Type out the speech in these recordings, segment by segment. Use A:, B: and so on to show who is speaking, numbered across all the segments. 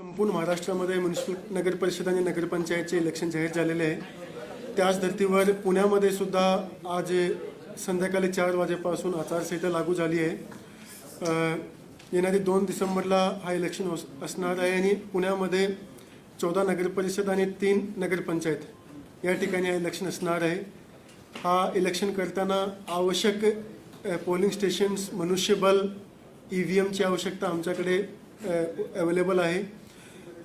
A: संपूर्ण महाराष्ट्रामध्ये म्युन्सिपल नगर परिषद आणि नगरपंचायतचे इलेक्शन जाहीर झालेले आहे. त्याच धर्तीवर पुण्यामध्ये सुद्धा आज संध्याकाळी चार वाजेपासून आचारसंहिता लागू झाली आहे. येणारी दोन डिसेंबरला हा इलेक्शन असणार आहे आणि पुण्यामध्ये चौदा नगरपरिषद आणि तीन नगरपंचायत या ठिकाणी हा इलेक्शन असणार आहे. हा इलेक्शन करताना आवश्यक पोलिंग स्टेशन्स मनुष्यबल ई व्ही एमची आवश्यकता आमच्याकडे अवेलेबल आहे.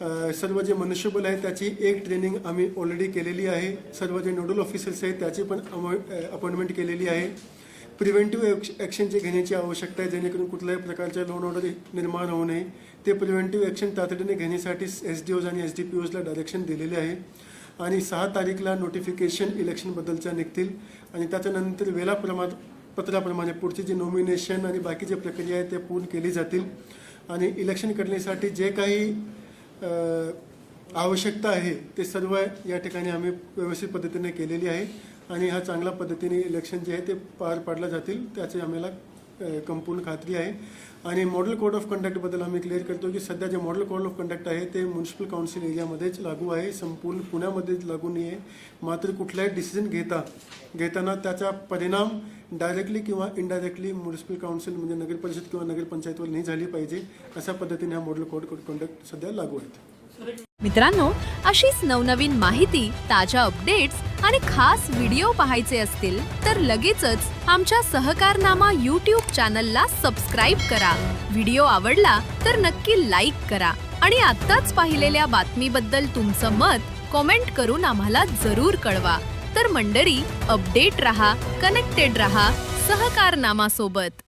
A: सर्व जे मनुष्यबळ आहे त्याची एक ट्रेनिंग आम्ही ऑलरेडी केलेली आहे. सर्व जे नोडल ऑफिसर्स आहेत त्याची पण अपॉइंटमेंट केलेली आहे. प्रिव्हेंटिव्ह ॲक्शन जे घेण्याची आवश्यकता आहे जेणेकरून कुठल्याही प्रकारच्या लोन ऑर्डर निर्माण होऊ नये. ते प्रिव्हेंटिव्ह ॲक्शन तातडीने घेण्यासाठी एस डी ओज आणि एस डी पी ओजला डायरेक्शन दिलेले आहे. आणि सहा तारीखला नोटिफिकेशन इलेक्शनबद्दलच्या निघतील. आणि त्याच्यानंतर वेळाप्रमा पत्राप्रमाणे पुढची जी नॉमिनेशन आणि बाकी जी प्रक्रिया आहे ते पूर्ण केली जातील. आणि इलेक्शन करण्यासाठी जे काही आवश्यकता आहे ते सर्व या ठिकाणी आम्ही व्यवस्थित पद्धतीने केलेली आहे आणि हा चांगल्या पद्धतीने इलेक्शन जे आहे ते पार पाडलं जातील त्याची आम्हाला अ, संपूर्ण खात्री आहे. आणि मॉडेल कोड ऑफ कंडक्टबद्दल आम्ही क्लिअर करतो की सध्या जे मॉडेल कोड ऑफ कंडक्ट आहे ते म्युन्सिपल काउन्सिल एरियामध्येच लागू आहे संपूर्ण पुण्यामध्येच लागू नाही आहे मात्र कुठलाही डिसिजन घेता घेताना त्याचा परिणाम डायरेक्टली किंवा इनडायरेक्टली म्युन्सिपल काउन्सिल म्हणजे नगर परिषद किंवा नगरपंचायतवर नाही झाली पाहिजे अशा पद्धतीने हा मॉडेल कोड ऑफ कंडक्ट सध्या लागू आहेत.
B: मित्रांनो अशीच नवनवीन माहिती ताज्या अपडेट्स आणि खास व्हिडिओ पाहायचे असतील तर लगेचच आमच्या सहकारनामा यूट्यूब चॅनलला सबस्क्राईब करा. व्हिडिओ आवडला तर नक्की लाईक करा. आणि आत्ताच पाहिलेल्या बातमीबद्दल तुमचं मत कॉमेंट करून आम्हाला जरूर कळवा. तर मंडळी अपडेट रहा कनेक्टेड रहा सहकारनामा सोबत